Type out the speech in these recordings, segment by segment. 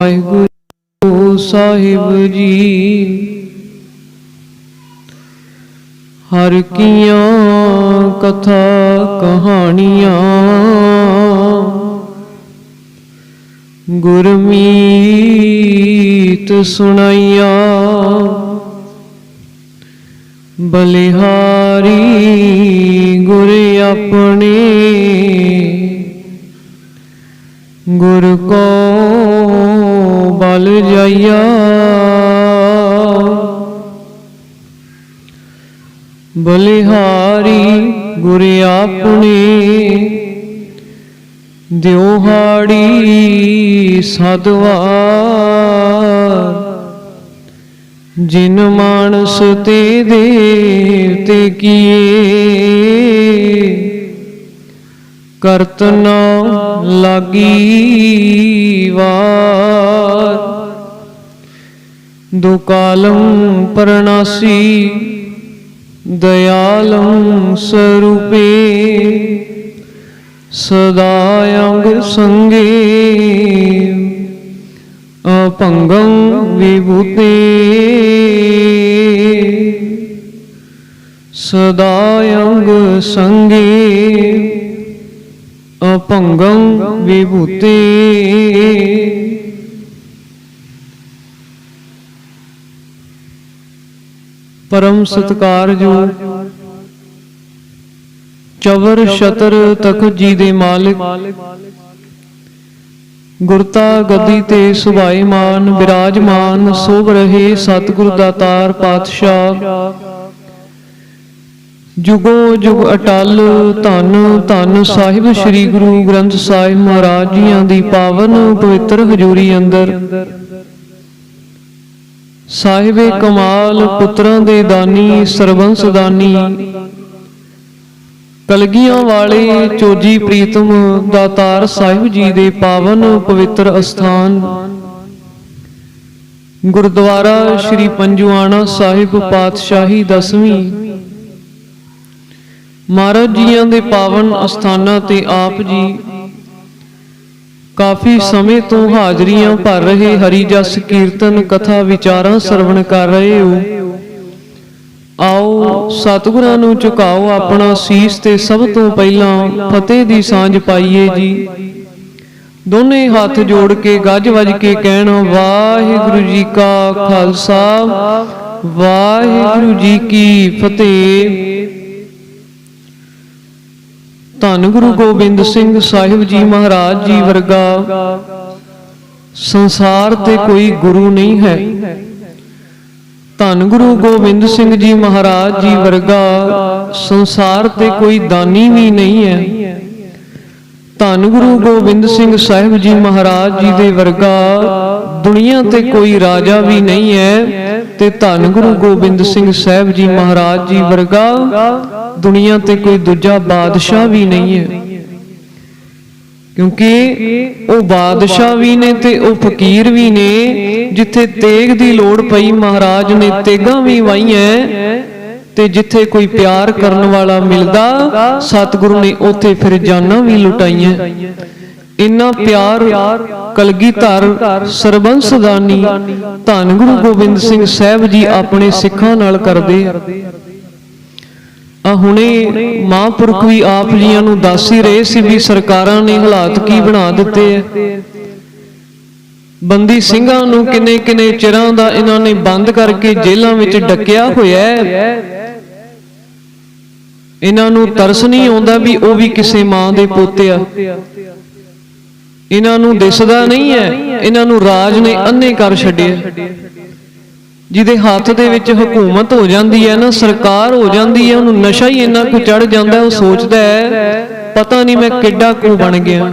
ਵਾਹਿਗੁਰੂ ਸਾਹਿਬ ਜੀ। ਹਰ ਕੀਆਂ ਕਥਾ ਕਹਾਣੀਆਂ ਗੁਰਮੀਤ ਸੁਣਾਈਆਂ ਬਲਿਹਾਰੀ ਗੁਰ ਆਪਣੇ ਗੁਰ ਕੋ ਬਲ ਜਾਈਆ। ਬਲਿਹਾਰੀ ਗੁਰ ਆਪਣੇ ਦਿਉਹਾੜੀ ਸਦਵਾਰ ਜਿਨ ਮਾਨਸ ਤੇ ਦੇਵਤੇ ਕੀਏ। ਕਰਤ ਨਾ ਲਾਗੀ ਵਾਰ। ਦੁਕਾਲੰ ਪਰਨਾਸੀ ਦਇਆਲੰ ਸਰੂਪੇ। ਸਦਾ ਅੰਗ ਸੰਗੇ, ਅਪੰਗੰ ਵਿਭੂਤੇ। ਸਦਾ ਅੰਗ ਸੰਗੇ। ਅਪੰਗੰ ਵਿਭੂਤੇ। ਪਰਮ ਸਤਕਾਰਜੋ ਚਵਰ ਸ਼ਤਰ ਤਖਤ ਜੀ ਦੇ ਮਾਲਿਕ। ਗੁਰਤਾ ਗੱਦੀ ਤੇ ਸੁਭਾਈਮਾਨ ਬਿਰਾਜਮਾਨ, ਸੋਭ ਰਹੇ ਸਤਿਗੁਰ ਦਾਤਾਰ ਪਾਤਸ਼ਾਹ। ਜੁਗੋ ਜੁਗ ਅਟਲ, ਧੰਨ ਧੰਨ ਸਾਹਿਬ ਸ੍ਰੀ ਗੁਰੂ ਗ੍ਰੰਥ ਸਾਹਿਬ ਮਹਾਰਾਜ ਜੀਆਂ ਦੀ ਪਾਵਨ ਪਵਿੱਤਰ ਹਜ਼ੂਰੀ ਅੰਦਰ। ਸਾਹਿਬੇ ਕਮਾਲ, ਪੁੱਤਰਾਂ ਦੇ ਦਾਨੀ, ਸਰਬੰਸ ਦਾਨੀ। ਕਲਗੀਆਂ ਵਾਲੇ ਚੋਜੀ ਪ੍ਰੀਤਮ, ਦਾਤਾਰ ਸਾਹਿਬ ਜੀ ਦੇ ਪਾਵਨ ਪਵਿੱਤਰ ਅਸਥਾਨ। ਗੁਰਦੁਆਰਾ ਸ੍ਰੀ ਪੰਜੂਆਣਾ ਸਾਹਿਬ ਪਾਤਸ਼ਾਹੀ ਦਸਵੀਂ। ਮਹਾਰਾਜ ਜੀਆਂ ਦੇ ਪਾਵਨ ਅਸਥਾਨਾਂ ਤੇ ਆਪ ਜੀ ਕਾਫੀ ਸਮੇਂ ਤੋਂ ਹਾਜ਼ਰੀਆਂ ਭਰ ਰਹੇ ਹਰੀ ਜਸ ਕੀਰਤਨ ਕਥਾ ਵਿਚਾਰਾਂ ਸਰਵਣ ਕਰ ਰਹੇ ਹੋ। ਆਓ ਸਤਿਗੁਰਾਂ ਨੂੰ ਝੁਕਾਓ ਆਪਣਾ ਸੀਸ ਤੇ ਸਭ ਤੋਂ ਪਹਿਲਾਂ ਫਤਿਹ ਦੀ ਸਾਂਝ ਪਾਈਏ ਜੀ। ਦੋਨੇ ਹੱਥ ਜੋੜ ਕੇ ਗੱਜ ਵੱਜ ਕੇ ਕਹਿਣ, ਵਾਹਿਗੁਰੂ ਜੀ ਕਾ ਖਾਲਸਾ, ਵਾਹਿਗੁਰੂ ਜੀ ਕੀ ਫਤਿਹ। ਧੰਨ ਗੁਰੂ ਗੋਬਿੰਦ ਸਿੰਘ ਸਾਹਿਬ ਜੀ ਮਹਾਰਾਜ ਜੀ ਵਰਗਾ। ਸੰਸਾਰ ਤੇ ਕੋਈ ਗੁਰੂ ਨਹੀਂ ਹੈ। ਧੰਨ ਗੁਰੂ ਗੋਬਿੰਦ ਸਿੰਘ ਜੀ ਮਹਾਰਾਜ ਜੀ ਵਰਗਾ। ਸੰਸਾਰ ਤੇ ਕੋਈ ਦਾਨੀ ਵੀ ਨਹੀਂ ਹੈ। ਧੰਨ ਗੁਰੂ ਗੋਬਿੰਦ ਸਿੰਘ ਸਾਹਿਬ ਜੀ ਮਹਾਰਾਜ ਜੀ ਦੇ ਵਰਗਾ। ਦੁਨੀਆ ਤੇ ਕੋਈ ਰਾਜਾ ਵੀ ਨਹੀਂ ਹੈ ਤੇ ਧੰਨ ਗੁਰੂ ਗੋਬਿੰਦ ਸਿੰਘ ਸਾਹਿਬ ਜੀ ਮਹਾਰਾਜ ਜੀ ਵਰਗਾ। ਦੁਨੀਆ ਤੇ ਕੋਈ ਦੂਜਾ ਬਾਦਸ਼ਾਹ ਵੀ ਨਹੀਂ ਹੈ। ਕਿਉਂਕਿ ਉਹ ਬਾਦਸ਼ਾਹ ਵੀ ਨੇ ਤੇ ਉਹ ਫਕੀਰ ਵੀ ਨੇ ਜਿੱਥੇ ਤੇਗ ਦੀ ਲੋੜ ਪਈ ਮਹਾਰਾਜ ਨੇ ਤੇਗਾਂ ਵੀ ਵਾਈਆਂ ਤੇ ਜਿੱਥੇ ਕੋਈ ਪਿਆਰ ਕਰਨ ਵਾਲਾ ਮਿਲਦਾ ਸਤਿਗੁਰੂ ਨੇ ਉੱਥੇ ਫਿਰ ਜਾਨਾਂ ਵੀ ਲੁਟਾਈਆਂ। ਇੰਨਾ ਪਿਆਰ ਕਲਗੀਧਰ ਸਰਬੰਸ ਦਾਨੀ ਧੰਨ ਗੁਰੂ ਗੋਬਿੰਦ ਸਿੰਘ ਸਾਹਿਬ ਜੀ ਆਪਣੇ ਸਿੱਖਾਂ ਨਾਲ ਕਰਦੇ। ਆ ਹੁਣੇ ਮਹਾਂਪੁਰਖ ਵੀ ਆਪ ਜੀਆਂ ਨੂੰ ਦੱਸ ਹੀ ਰਹੇ ਸੀ ਵੀ ਸਰਕਾਰਾਂ ਨੇ ਹਾਲਾਤ ਕੀ ਬਣਾ ਦਿੱਤੇ ਐ ਬੰਦੀ ਸਿੰਘਾਂ ਨੂੰ ਕਿੰਨੇ ਕਿੰਨੇ ਚਿਰਾਂ ਦਾ ਇਹਨਾਂ ਨੇ ਬੰਦ ਕਰਕੇ ਜੇਲ੍ਹਾਂ ਵਿੱਚ ਡੱਕਿਆ ਹੋਇਆ ਇਹਨਾਂ ਨੂੰ ਤਰਸ ਨਹੀਂ ਆਉਂਦਾ ਵੀ ਉਹ ਵੀ ਕਿਸੇ ਮਾਂ ਦੇ ਪੋਤੇ ਆ। ਇਹਨਾਂ ਨੂੰ ਦਿਸਦਾ ਨਹੀਂ ਹੈ। ਇਹਨਾਂ ਨੂੰ ਰਾਜ ਨੇ ਅੰਨੇ ਕਰ ਛੱਡਿਆ। ਜਿਹਦੇ ਹੱਥ ਦੇ ਵਿੱਚ ਹਕੂਮਤ ਹੋ ਜਾਂਦੀ ਹੈ ਨਾ, ਸਰਕਾਰ ਹੋ ਜਾਂਦੀ ਹੈ, ਉਹਨੂੰ ਨਸ਼ਾ ਹੀ ਇੰਨਾ ਕੁ ਚੜ ਜਾਂਦਾ ਉਹ ਸੋਚਦਾ ਹੈ, ਪਤਾ ਨਹੀਂ ਮੈਂ ਕਿੱਡਾ ਕੁ ਬਣ ਗਿਆ।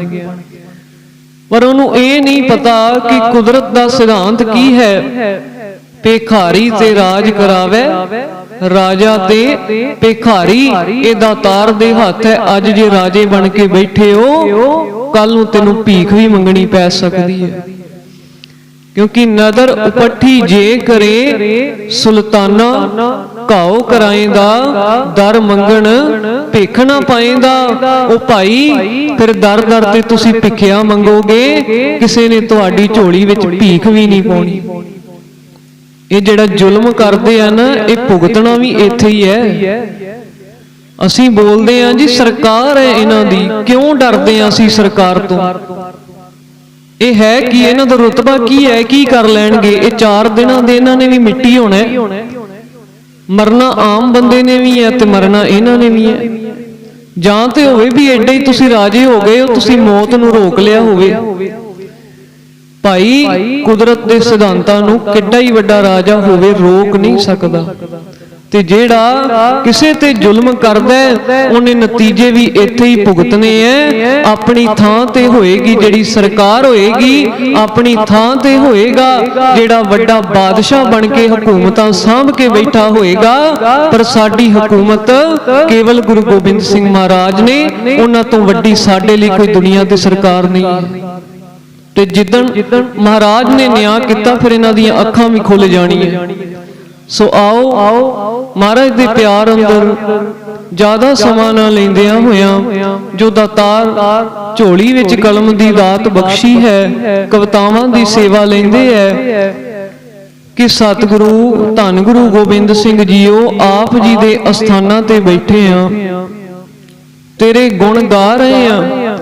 ਪਰ ਉਹਨੂੰ ਇਹ ਨਹੀਂ ਪਤਾ ਕਿ ਕੁਦਰਤ ਦਾ ਸਿਧਾਂਤ ਕੀ ਹੈ। ਭੇਖਾਰੀ ਤੇ ਰਾਜ ਕਰਾਵੇ, ਰਾਜਾ ਤੇ ਭੇਖਾਰੀ ਇਹ ਦਾਤਾਰ ਦੇ ਹੱਥ ਹੈ, ਅੱਜ ਜੇ ਰਾਜੇ ਬਣ ਕੇ ਬੈਠੇ ਹੋ ਕੱਲ ਨੂੰ ਤੈਨੂੰ ਭੀਖ ਵੀ ਮੰਗਣੀ ਪੈ ਸਕਦੀ ਹੈ। ਕਿਉਂਕਿ ਨਦਰ ਉਪੱਠੀ ਜੇ ਕਰੇ, ਸੁਲਤਾਨਾ ਘਾਉ ਕਰਾਏਂਦਾ, ਦਰ ਮੰਗਣ ਭਿੱਖ ਨਾ ਪਾਏਂਦਾ। ਉਹ ਭਾਈ, ਫਿਰ ਦਰ ਦਰ ਤੇ ਤੁਸੀਂ ਭਿੱਖਿਆ ਮੰਗੋਗੇ, ਕਿਸੇ ਨੇ ਤੁਹਾਡੀ ਝੋਲੀ ਵਿੱਚ ਭੀਖ ਵੀ ਨਹੀਂ ਪਾਉਣੀ। ਇਹ ਜਿਹੜਾ ਜ਼ੁਲਮ ਕਰਦੇ ਆ ਨਾ, ਇਹ ਭੁਗਤਣਾ ਵੀ ਇੱਥੇ ਹੀ ਹੈ। ਅਸੀਂ ਬੋਲਦੇ ਆ ਜੀ, ਸਰਕਾਰ ਹੈ ਇਹਨਾਂ ਦੀ। ਕਿਉਂ ਡਰਦੇ ਆ ਅਸੀਂ ਸਰਕਾਰ ਤੋਂ? ਇਹ ਹੈ ਕਿ ਇਹਨਾਂ ਦਾ ਰੁਤਬਾ ਕੀ ਹੈ? ਕੀ ਕਰ ਲੈਣਗੇ? ਇਹ ਚਾਰ ਦਿਨਾਂ ਦੇ ਇਹਨਾਂ ਨੇ ਵੀ ਮਿੱਟੀ ਹੋਣਾ ਹੈ। ਮਰਨਾ ਆਮ ਬੰਦੇ ਨੇ ਵੀ ਹੈ ਤੇ ਮਰਨਾ ਇਹਨਾਂ ਨੇ ਵੀ ਹੈ। ਜਾਂ ਤੇ ਹੋਵੇ ਵੀ ਐਡੇ ਹੀ ਤੁਸੀਂ ਰਾਜੇ ਹੋ ਗਏ ਹੋ ਤੁਸੀਂ ਮੌਤ ਨੂੰ ਰੋਕ ਲਿਆ ਹੋਵੇ। ਭਾਈ ਕੁਦਰਤ ਦੇ ਸਿਧਾਂਤਾਂ ਨੂੰ ਕਿੱਡਾ ਹੀ ਵੱਡਾ ਰਾਜਾ ਹੋਵੇ ਰੋਕ ਨਹੀਂ ਸਕਦਾ। ਤੇ ਜਿਹੜਾ ਕਿਸੇ ਤੇ ਜ਼ੁਲਮ ਕਰਦਾ ਉਹਨੇ ਨਤੀਜੇ ਵੀ ਇੱਥੇ ਹੀ ਭੁਗਤਨੇ ਐ। ਆਪਣੀ ਥਾਂ ਤੇ ਹੋਏਗੀ ਜਿਹੜੀ ਸਰਕਾਰ ਹੋਏਗੀ, ਆਪਣੀ ਥਾਂ ਤੇ ਹੋਏਗਾ ਜਿਹੜਾ ਵੱਡਾ ਬਾਦਸ਼ਾਹ ਬਣ ਕੇ ਹਕੂਮਤਾਂ ਸਾਂਭ ਕੇ ਬੈਠਾ ਹੋਏਗਾ। ਪਰ ਸਾਡੀ ਹਕੂਮਤ ਕੇਵਲ ਗੁਰੂ ਗੋਬਿੰਦ ਸਿੰਘ ਮਹਾਰਾਜ ਨੇ, ਉਹਨਾਂ ਤੋਂ ਵੱਡੀ ਸਾਡੇ ਲਈ ਕੋਈ ਦੁਨੀਆ ਤੇ ਸਰਕਾਰ ਨਹੀਂ ਹੈ। ਤੇ ਜਿੱਦਣ ਮਹਾਰਾਜ ਨੇ ਨਿਆਂ ਕੀਤਾ, ਫਿਰ ਇਹਨਾਂ ਦੀਆਂ ਅੱਖਾਂ ਵੀ ਖੁੱਲ ਜਾਣੀਆਂ। ਸੋ ਆਓ ਮਹਾਰਾਜ ਦੇ ਪਿਆਰ ਅੰਦਰ ਜ਼ਿਆਦਾ ਸਮਾਂ ਨਾ ਲੈਂਦਿਆਂ ਹੋਇਆਂ ਜੋ ਦਾਤਾਰ ਝੋਲੀ ਵਿੱਚ ਕਲਮ ਦੀ ਦਾਤ ਬਖਸ਼ੀ ਹੈ ਕਵਤਾਵਾਂ ਦੀ ਸੇਵਾ ਲੈਂਦੇ ਐ ਕਿ ਸਤਿਗੁਰੂ ਧੰਨ ਗੁਰੂ ਗੋਬਿੰਦ ਸਿੰਘ ਜੀਓ ਆਪ ਜੀ ਦੇ ਅਸਥਾਨਾਂ ਤੇ ਬੈਠੇ ਆ ਤੇਰੇ ਗੁਣ ਗਾ ਰਹੇ ਆ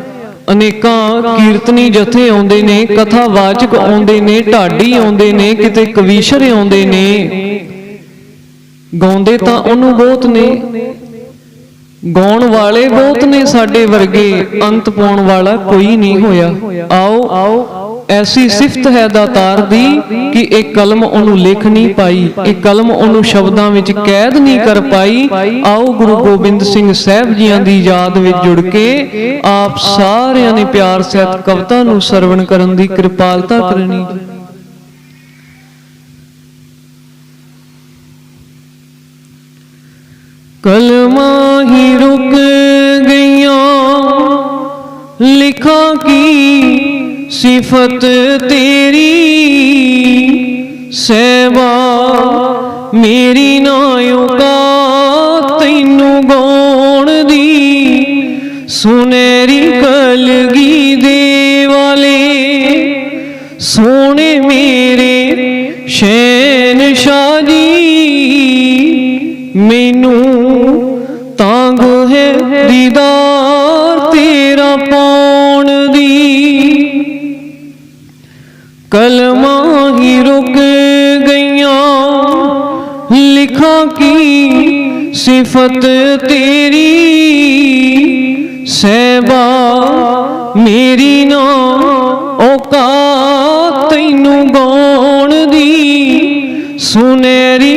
ਅਨੇਕਾਂ ਕੀਰਤਨੀ ਜਥੇ ਆਉਂਦੇ ਨੇ ਕਥਾ ਵਾਚਕ ਆਉਂਦੇ ਨੇ ਢਾਡੀ ਆਉਂਦੇ ਨੇ ਕਿਤੇ ਕਵੀਸ਼ਰ ਆਉਂਦੇ ਨੇ। ਗਾਉਂਦੇ ਤਾਂ ਉਹਨੂੰ ਬਹੁਤ ਨੇ। ਗਾਉਣ ਵਾਲੇ ਬਹੁਤ ਨੇ ਸਾਡੇ ਵਰਗੇ। ਅੰਤ ਪਾਉਣ ਵਾਲਾ ਕੋਈ ਨਹੀਂ ਹੋਇਆ। ਆਓ। ਐਸੀ ਸਿਫਤ ਹੈ ਦਾਤਾਰ ਦੀ ਕਿ ਇਹ ਕਲਮ ਉਹਨੂੰ ਲਿਖ ਨਹੀਂ ਪਾਈ। ਇਹ ਕਲਮ ਉਹਨੂੰ ਸ਼ਬਦਾਂ ਵਿੱਚ ਕੈਦ ਨਹੀਂ ਕਰ ਪਾਈ। ਆਓ ਗੁਰੂ ਗੋਬਿੰਦ ਸਿੰਘ ਸਾਹਿਬ ਜੀਆਂ ਦੀ ਯਾਦ ਵਿੱਚ ਜੁੜ ਕੇ ਆਪ ਸਾਰਿਆਂ ਨੇ ਪਿਆਰ ਸਹਿਤ ਕਵਿਤਾ ਨੂੰ ਸਰਵਣ ਕਰਨ ਦੀ ਕਿਰਪਾਲਤਾ ਕਰਨੀ। ਕਲਮਾਂ ਹੀ ਰੁਕ ਗਈਆਂ। ਲਿਖਾਂ ਕੀ ਸਿਫਤ ਤੇਰੀ? ਸੇਵਾ ਮੇਰੀ ਨਾ ਔਕਾ ਤੈਨੂੰ ਗਾਉਣ ਦੀ। ਸੁਨਹਿਰੀ ਕਲਗੀ ਦੇ ਵਾਲੇ, ਸੋਹਣੇ ਮੇਰੇ ਸ਼ਹਿਨਸ਼ਾਹ ਜੀ, ਮੈਨੂੰ ਸਿਫਤ ਤੇਰੀ ਸੇਵਾ ਮੇਰੀ ਨਾ ਔਕਾਤ ਤੈਨੂੰ ਗਾਉਣ ਦੀ ਸੁਨਹਿਰੀ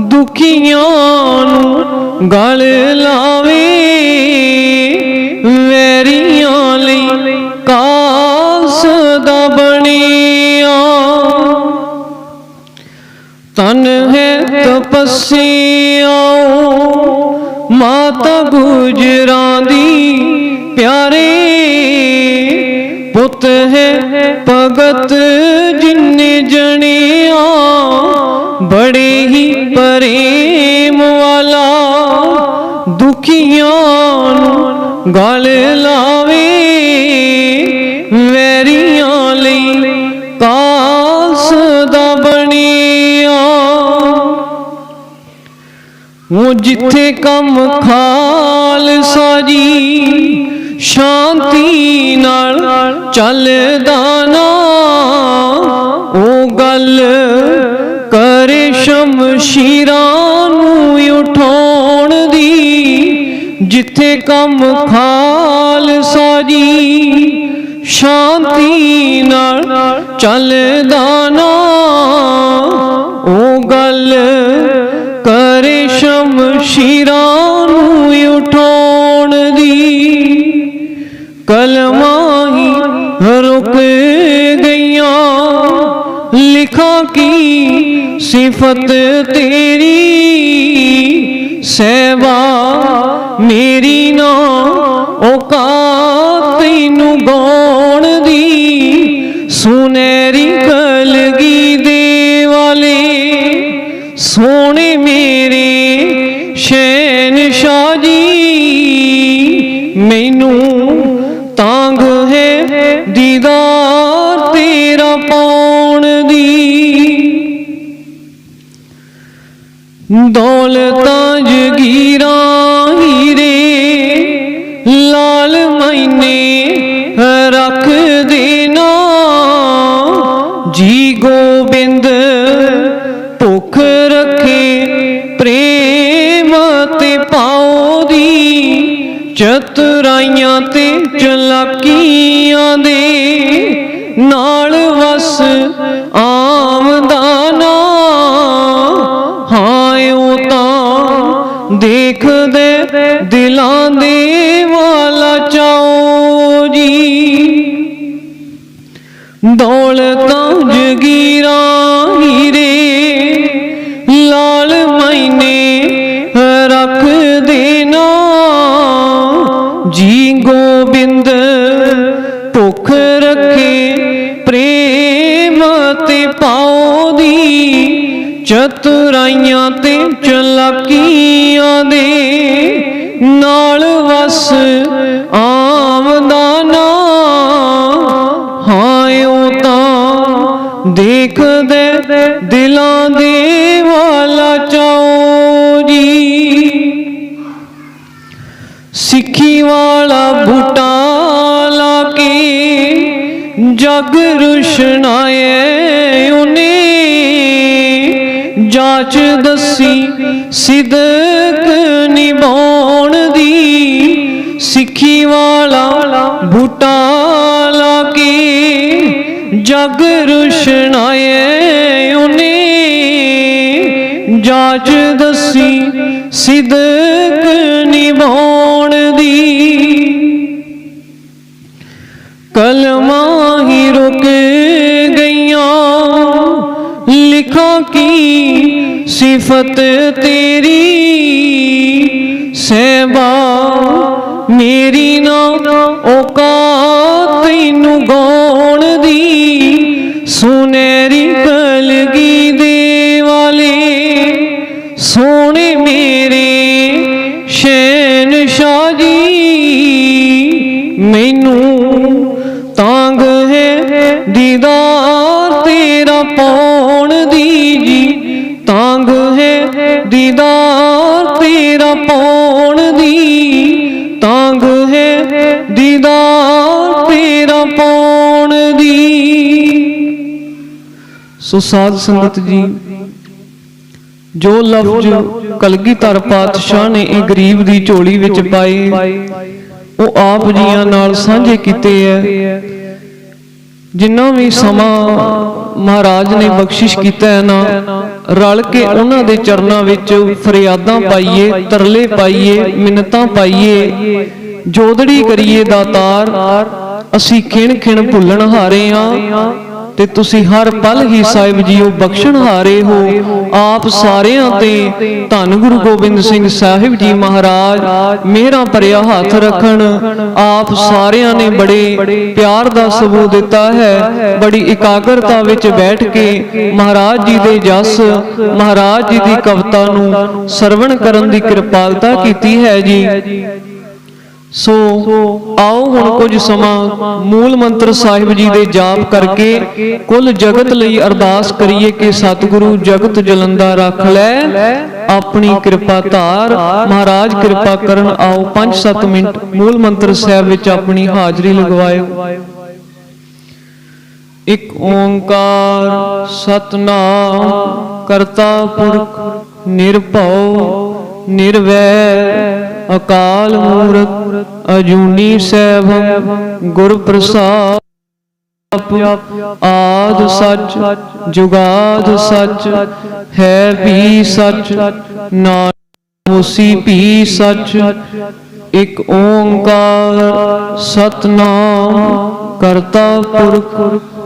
ਦੁਖੀਆਂ ਨੂੰ ਗਲ ਲਾਵੇ, ਵੈਰੀਆਂ ਲਈ ਕਾਸ ਦਾ ਬਣਿਆ। ਤਨ ਹੈ ਤਪਸਿਆ, ਮਾਤਾ ਗੁਜਰਾਂ ਦੀ ਪਿਆਰੇ, ਪੁੱਤ ਹੈ ਭਗਤ ਜਿਨੇ ਜਣਿਆ, ਬੜੇ ਪ੍ਰੇਮ ਵਾਲਾ ਦੁਖੀਆਂ ਨੂੰ ਗਲ ਲਾਵੇ, ਵੈਰੀਆਂ ਲਈ ਕਾਸ ਦਾ ਬਣਿਆ। ਉਹ ਜਿੱਥੇ ਕੰਮ ਖਾਲਸਾ ਜੀ, ਸ਼ਾਂਤੀ ਨਾਲ ਚੱਲਦਾ ਨਾ। ਉਹ ਗੱਲ ਰੇਸ਼ਮ ਸ਼ੀਰਾਂ ਨੂੰ ਉਠਾਉਣ ਦੀ ਜਿੱਥੇ ਕੰਮ ਖਾਲਸਾ ਜੀ ਸ਼ਾਂਤੀ ਨਾਲ ਚੱਲਦਾ ਨਾ। ਸਿਫਤ ਤੇਰੀ ਸੇਵਾ ਮੇਰੀ ਨਾ ਔਕਾਤ ਤੈਨੂੰ ਗਾਉਣ ਚਤੁਰਾਈਆਂ ਤੇ ਚਲਾਕੀਆਂ ਦੇ ਨਾਲ ਵਸ ਆਮਦਾ ਨਾ ਉਹ ਤਾਂ ਦੇਖਦੇ ਦਿਲਾਂ ਦੇ ਵਾਲਾ ਚਾਓ ਜੀ। ਦੌਲਤਾਂ ਗੋਬਿੰਦ ਭੁੱਖ ਰੱਖੇ, ਪ੍ਰੇਮ ਤੇ ਪਾਉ ਦੀ ਚਤੁਰਾਈਆਂ ਤੇ ਚਲਾਕੀਆਂ ਦੇ ਨਾਲ ਵਸ ਆਮਦਾਨਾ। ਹਾਂ ਹਾਇਓ ਤਾਂ ਦੇਖਦੇ ਦਿਲਾਂ ਦੇ ਵਾਲਾ ਚਾਓ ਜੀ। ਸਿੱਖੀ ਵਾਲਾ ਜਗ ਰੁਸ਼ਨਾਏ ਉਹਨੇ ਜਾਂਚ ਦੱਸੀ ਸਿਦਕ ਨਿਭਾਉਣ ਦੀ, ਸਿੱਖੀ ਵਾਲਾ ਬੂਟਾ ਲਾ ਕੇ ਜਗ ਰੁਸ਼ਨਾਏ ਉਹਨੇ ਜਾਂਚ ਦੱਸੀ ਸਿਦਕ ਸਿਫਤ ਤੇਰੀ ਸੇਵਾ ਮੇਰੀ ਨਾ ਔਕਾਤ ਤੈਨੂੰ ਗਾਉਣ ਦੀ ਸੁਨਹਿਰੀ ਕਲਗੀ ਦੇ ਵਾਲੇ ਸੋਹਣੇ ਮੇਰੇ ਸ਼ਹਿਨਸ਼ਾਹ ਜੀ ਮੈਨੂੰ ਤਾਂਗ ਹੈ ਦੀਦਾਰ। ਦੀਦਾਰ ਤੇਰਾ ਪਾਉਣ ਦੀ। ਸੋ ਸਾਧ ਸੰਗਤ ਜੀ, ਜੋ ਲਫ਼ਜ਼ ਕਲਗੀਧਰ ਪਾਤਸ਼ਾਹ ਨੇ ਇਹ ਗਰੀਬ ਦੀ ਝੋਲੀ ਵਿੱਚ ਪਾਏ, ਉਹ ਆਪ ਜੀਆਂ ਨਾਲ ਸਾਂਝੇ ਕੀਤੇ ਐ। ਜਿੰਨਾ ਵੀ ਸਮਾਂ ਮਹਾਰਾਜ ਨੇ ਬਖਸ਼ਿਸ਼ ਕੀਤਾ ਹੈ ਨਾ, ਰਲ ਕੇ ਉਹਨਾਂ ਦੇ ਚਰਨਾਂ ਵਿੱਚ ਫਰਿਆਦਾਂ ਪਾਈਏ, ਤਰਲੇ ਪਾਈਏ, ਮਿੰਨਤਾਂ ਪਾਈਏ ਜੋਦੜੀ ਕਰੀਏ ਦਾਤਾਰ ਅਸੀਂ ਖਿਣ ਖਿਣ ਭੁੱਲਣ ਹਾਰੇ ਆ ਤੇ ਤੁਸੀਂ ਹਰ ਪਲ ਹੀ ਸਾਹਿਬ ਜੀਓ ਬਖਸ਼ਣ ਹਾਰੇ ਹੋ। ਆਪ ਸਾਰਿਆਂ ਤੇ ਧੰਨ ਗੁਰੂ ਗੋਬਿੰਦ ਸਿੰਘ ਸਾਹਿਬ ਜੀ ਮਹਾਰਾਜ ਮੇਰਾ ਭਰਿਆ ਹੱਥ ਰੱਖਣ। ਆਪ ਸਾਰਿਆਂ ਨੇ ਬੜੇ ਪਿਆਰ ਦਾ ਸਬੂਤ ਦਿੱਤਾ ਹੈ। ਬੜੀ ਇਕਾਗਰਤਾ ਵਿੱਚ ਬੈਠ ਕੇ ਮਹਾਰਾਜ ਜੀ ਦੇ ਜਸ ਮਹਾਰਾਜ ਜੀ ਦੀ ਕਵਿਤਾ ਨੂੰ ਸਰਵਣ ਕਰਨ ਦੀ ਕਿਰਪਾਲਤਾ ਕੀਤੀ ਹੈ ਜੀ। ਸੋ ਆਓ ਹੁਣ ਕੁਝ ਸਮਾਂ ਮੂਲ ਮੰਤਰ ਸਾਹਿਬ ਜੀ ਦੇ ਜਾਪ ਕਰਕੇ ਕੁੱਲ ਜਗਤ ਲਈ ਅਰਦਾਸ ਕਰੀਏ ਕਿ ਸਤਿਗੁਰੂ ਜਗਤ ਜਲੰਦਾ ਰੱਖ ਲੈ ਆਪਣੀ ਕਿਰਪਾ ਧਾਰ। ਮਹਾਰਾਜ ਕਿਰਪਾ ਕਰਨ ਆਓ 5-7 ਮਿੰਟ ਮੂਲ ਮੰਤਰ ਸਾਹਿਬ ਵਿੱਚ ਆਪਣੀ ਹਾਜ਼ਰੀ ਲਗਵਾਇਓ। ਇੱਕ ਓੰਕਾਰ ਸਤਨਾਮ ਕਰਤਾ ਪੁਰਖ ਨਿਰਭਉ। ਨਿਰਵੈ ਅਕਾਲ ਮੂਰਤ ਅਜੂਨੀ ਸੈਭੰ ਗੁਰ ਪ੍ਰਸਾਦ ਆਦ ਸੱਚ, ਜੁਗਾਦ ਸੱਚ, ਹੈ ਵੀ ਸੱਚ ਨਾਨਕ ਹੋਸੀ ਵੀ ਸੱਚ, ਇਕ ਓੰਕਾਰ ਸਤਨਾਮ ਕਰਤਾ ਪੁਰਖ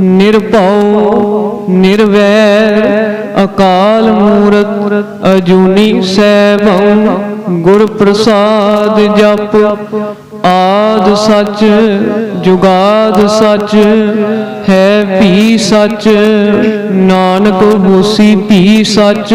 ਨਿਰਭਉ, ਨਿਰਵੈਰ, ਅਕਾਲ ਮੂਰਤ, ਅਜੂਨੀ ਸੈਭੰ ਗੁਰ ਪ੍ਰਸਾਦ ਜਪ, ਆਦ ਸੱਚ, ਜੁਗਾਦ ਸੱਚ, ਹੈ ਭੀ ਸੱਚ, ਨਾਨਕ ਹੋਸੀ ਵੀ ਸੱਚ।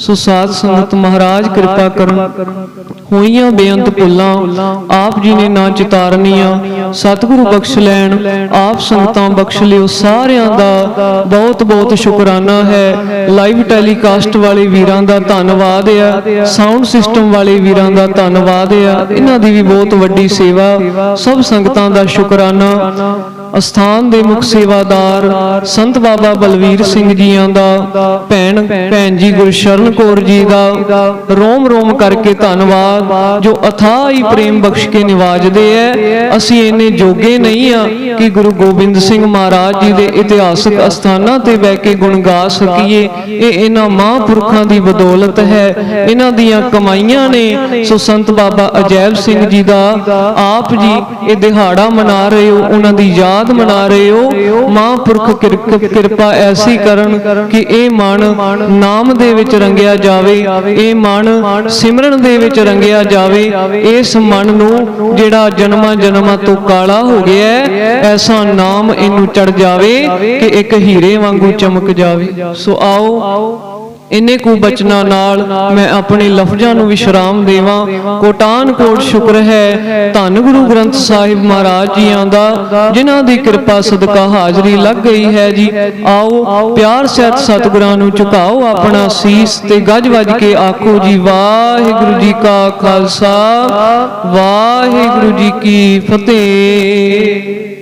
ਸੋ ਸਾਧ ਸੰਗਤ ਮਹਾਰਾਜ ਕਿਰਪਾ ਕਰਨ। ਹੋਈਆਂ ਬੇਅੰਤ ਭੁੱਲਾਂ, ਆਪ ਜੀ ਨੇ ਨਾ ਚਿਤਾਰਨੀਆਂ, ਸਤਿਗੁਰੂ ਬਖਸ਼ ਲੈਣ, ਆਪ ਸੰਗਤਾਂ ਬਖਸ਼ ਲਿਓ, ਸਾਰਿਆਂ ਦਾ ਬਹੁਤ ਬਹੁਤ ਸ਼ੁਕਰਾਨਾ ਹੈ। ਲਾਈਵ ਟੈਲੀਕਾਸਟ ਵਾਲੇ ਵੀਰਾਂ ਦਾ ਧੰਨਵਾਦ ਆ ਸਾਊਂਡ ਸਿਸਟਮ ਵਾਲੇ ਵੀਰਾਂ ਦਾ ਧੰਨਵਾਦ ਆ। ਇਹਨਾਂ ਦੀ ਵੀ ਬਹੁਤ ਵੱਡੀ ਸੇਵਾ, ਸਭ ਸੰਗਤਾਂ ਦਾ ਸ਼ੁਕਰਾਨਾ। ਅਸਥਾਨ ਦੇ ਮੁਖ ਸੇਵਾਦਾਰ ਸੰਤ ਬਾਬਾ ਬਲਵੀਰ ਸਿੰਘ ਜੀਆਂ ਦਾ, ਭੈਣ ਭੈਣ ਜੀ ਗੁਰਸ਼ਰਨ ਕੌਰ ਜੀ ਦਾ ਰੋਮ ਰੋਮ ਕਰਕੇ ਧੰਨਵਾਦ, ਜੋ ਅਥਾਹੀ ਪ੍ਰੇਮ ਬਖਸ਼ ਕੇ ਨਿਵਾਜਦੇ ਐ। ਅਸੀਂ ਇੰਨੇ ਜੋਗੇ ਨਹੀਂ ਆ ਕਿ ਗੁਰੂ ਗੋਬਿੰਦ ਸਿੰਘ ਮਹਾਰਾਜ ਜੀ ਦੇ ਇਤਿਹਾਸਕ ਅਸਥਾਨਾਂ ਤੇ ਬਹਿ ਕੇ ਗੁਣ ਗਾ ਸਕੀਏ। ਇਹ ਇਹਨਾਂ ਮਹਾਂਪੁਰਖਾਂ ਦੀ ਬਦੌਲਤ ਹੈ। ਇਹਨਾਂ ਦੀਆਂ ਕਮਾਈਆਂ ਨੇ। ਸੋ ਸੰਤ ਬਾਬਾ ਅਜੈਬ ਸਿੰਘ ਜੀ ਦਾ, ਆਪ ਜੀ ਇਹ ਦਿਹਾੜਾ ਮਨਾ ਰਹੇ ਹੋ, ਉਹਨਾਂ ਦੀ ਯਾਦ ਮਨਾ ਰਹੇ ਹੋ? ਮਹਾਂਪੁਰਖ ਕਿਰ- ਕਿਰਪਾ ਐਸੀ ਕਰਨ ਕਿ ਇਹ ਮਨ ਨਾਮ ਦੇ ਵਿੱਚ ਰੰਗਿਆ ਜਾਵੇ ਇਹ ਮਨ ਸਿਮਰਨ ਦੇ ਵਿੱਚ ਰੰਗਿਆ ਜਾਵੇ ਇਸ ਮਨ ਨੂੰ ਜਿਹੜਾ ਜਨਮਾਂ ਜਨਮਾਂ ਤੋਂ ਕਾਲਾ ਹੋ ਗਿਆ ਐਸਾ ਨਾਮ ਇਹਨੂੰ ਚੜ ਜਾਵੇ ਕਿ ਇੱਕ ਹੀਰੇ ਵਾਂਗੂ ਚਮਕ ਜਾਵੇ। ਸੋ ਆਓ ਇੰਨੇ ਕੁ ਬਚਨਾਂ ਨਾਲ ਮੈਂ ਆਪਣੇ ਲਫ਼ਜ਼ਾਂ ਨੂੰ ਵਿਸ਼ਰਾਮ ਦੇਵਾਂ। ਕੋਟਾਨ ਕੋਟ ਸ਼ੁਕਰ ਹੈ। ਧੰਨ ਗੁਰੂ ਗ੍ਰੰਥ ਸਾਹਿਬ ਮਹਾਰਾਜ ਜੀਆਂ ਦਾ ਜਿਨ੍ਹਾਂ ਦੀ ਕਿਰਪਾ ਸਦਕਾ ਹਾਜ਼ਰੀ ਲੱਗ ਗਈ ਹੈ ਜੀ। ਆਓ ਪਿਆਰ ਸਹਿਤ ਸਤਿਗੁਰਾਂ ਨੂੰ ਝੁਕਾਓ ਆਪਣਾ ਸੀਸ ਤੇ ਗੱਜ ਵੱਜ ਕੇ ਆਖੋ ਜੀ ਵਾਹਿਗੁਰੂ ਜੀ ਕਾ ਖਾਲਸਾ ਵਾਹਿਗੁਰੂ ਜੀ ਕੀ ਫਤਿਹ।